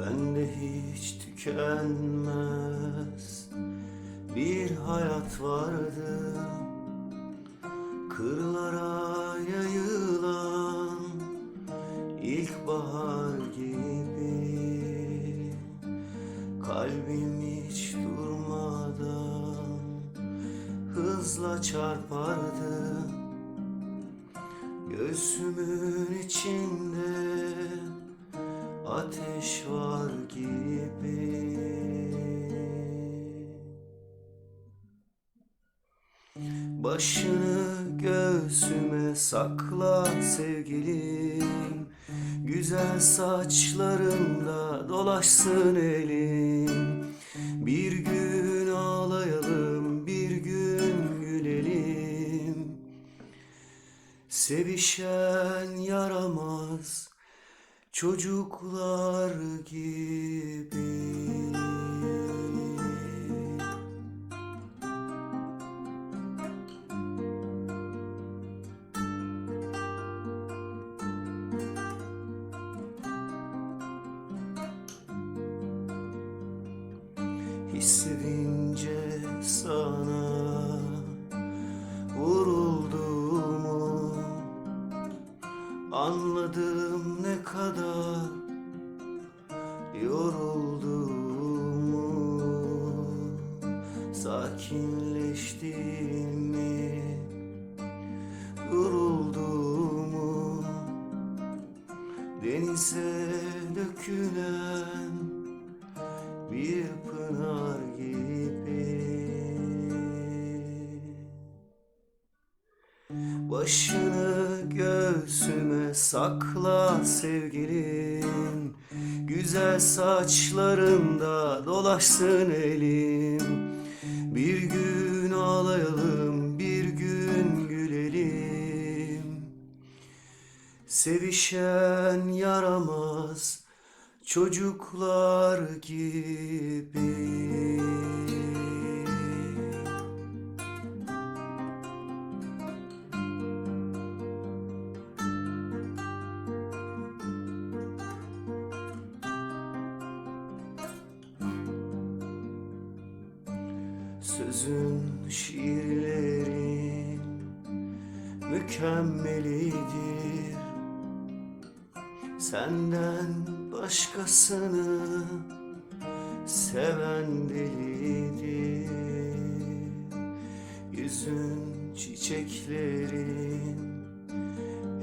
Bende hiç tükenmez. Bir hayat vardı Kırlara yayılan ilkbahar gibi. Kalbim hiç durmadan hızla çarpardı. Göğsümün içinde ateş var gibi. Başını göğsüme sakla sevgilim. Güzel saçlarında dolaşsın elim. Bir gün ağlayalım bir gün gülelim. Sevişen yaramaz çocuklar gibi. Hissedince Anladım ne kadar yorulduğumu Sakinleştiğimi Durulduğumu Denize dökülen bir pınar gibi. Başını göğsüme sakla sevgilim. Güzel saçlarında dolaşsın elim. Bir gün ağlayalım bir gün gülelim. Sevişen yaramaz çocuklar gibi Sözün şiirlerin mükemmelidir Senden başkasını seven delidir. Yüzün çiçeklerin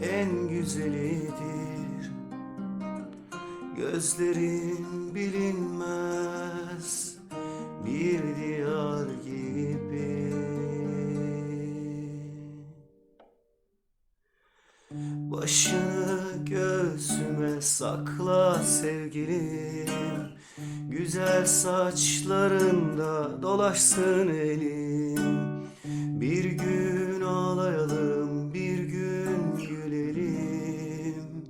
en güzelidir. Gözlerin bilinmez bir diyar göğsüme sakla sevgilim Güzel saçlarında dolaşsın elim. Bir gün ağlayalım bir gün gülelim.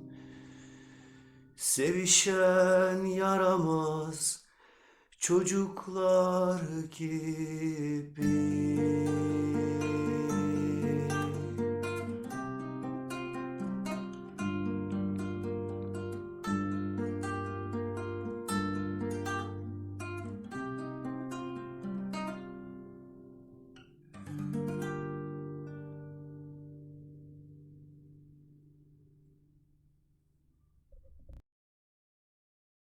Sevişen yaramaz çocuklar gibi